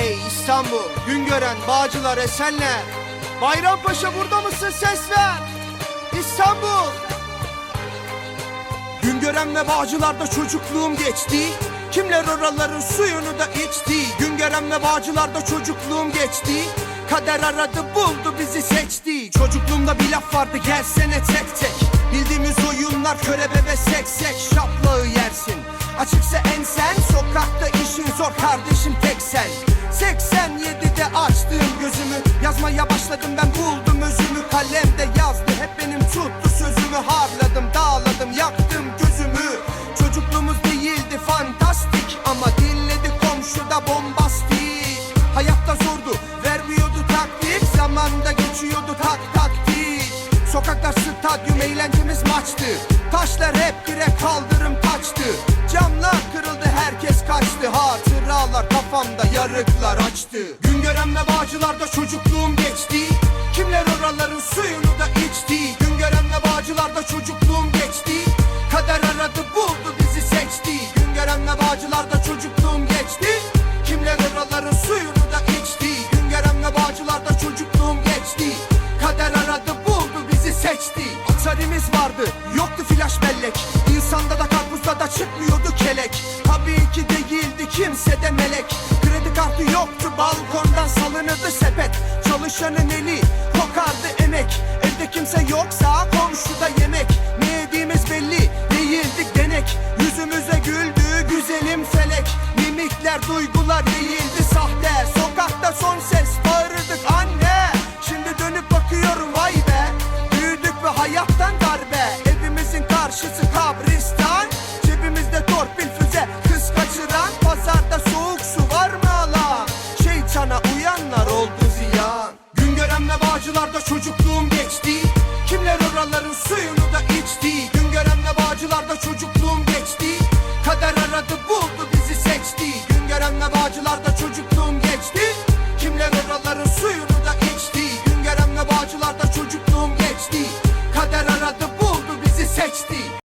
Ey İstanbul, Güngören, Bağcılar, Esenler. Bayrampaşa burada mısın? Ses ver. İstanbul. Güngören ve Bağcılar'da çocukluğum geçti. Kimler oraların suyunu da içti? Güngören ve Bağcılar'da çocukluğum geçti. Kader aradı buldu bizi seçti. Çocukluğumda bir laf vardı gelsene tek tek. Bildiğimiz oyunlar körebe seksek Şaplağı yersin. Açıksa başladım ben buldum özümü Kalemde yazdı. Hep benim tuttu sözümü Harladım dağladım yaktım gözümü. Çocukluğumuz değildi fantastik Ama dinledi komşuda bombastik. Hayatta zordu vermiyordu taktik. Zamanda geçiyordu tak taktik. Sokaklar stadyum eğlencemiz maçtı. Taşlar hep direk kaldırım taçtı Camlar kırıldı herkes kaçtı. Hatıralar kafamda yarıklar açtı. Güngören ve Bağcılar'da çocukluğum Ve Bağcılar'da çocukluğum geçti. Kimler oraların suyunu da içti. Güngören ve Bağcılar'da çocukluğum geçti. Kader aradı buldu bizi seçti. Atarimiz vardı yoktu flash bellek. İnsanda da karpuzda da çıkmıyordu kelek. Tabii ki değildi kimse de melek. Kredi kartı yoktu balkondan salınırdı sepet. Çalışanın eli kokardı emek. Evde kimse yoksa komşuda yemek Mimikler duygular değildi sahte. Sokakta son ses bağırırdık anne! Şimdi dönüp bakıyorum vay be! Büyüdük ve hayattan darbe. Evimizin karşısı kabristan. Cebimizde torpil füze Kız kaçıran. Pazarda soğuk su var mı alan? Şeytana uyanlar oldu ziyan. Güngören ve Bağcılar'da çocukluğum geçti. Kimler oraların suyunu da içti? Güngören ve Bağcılar'da çocukluğum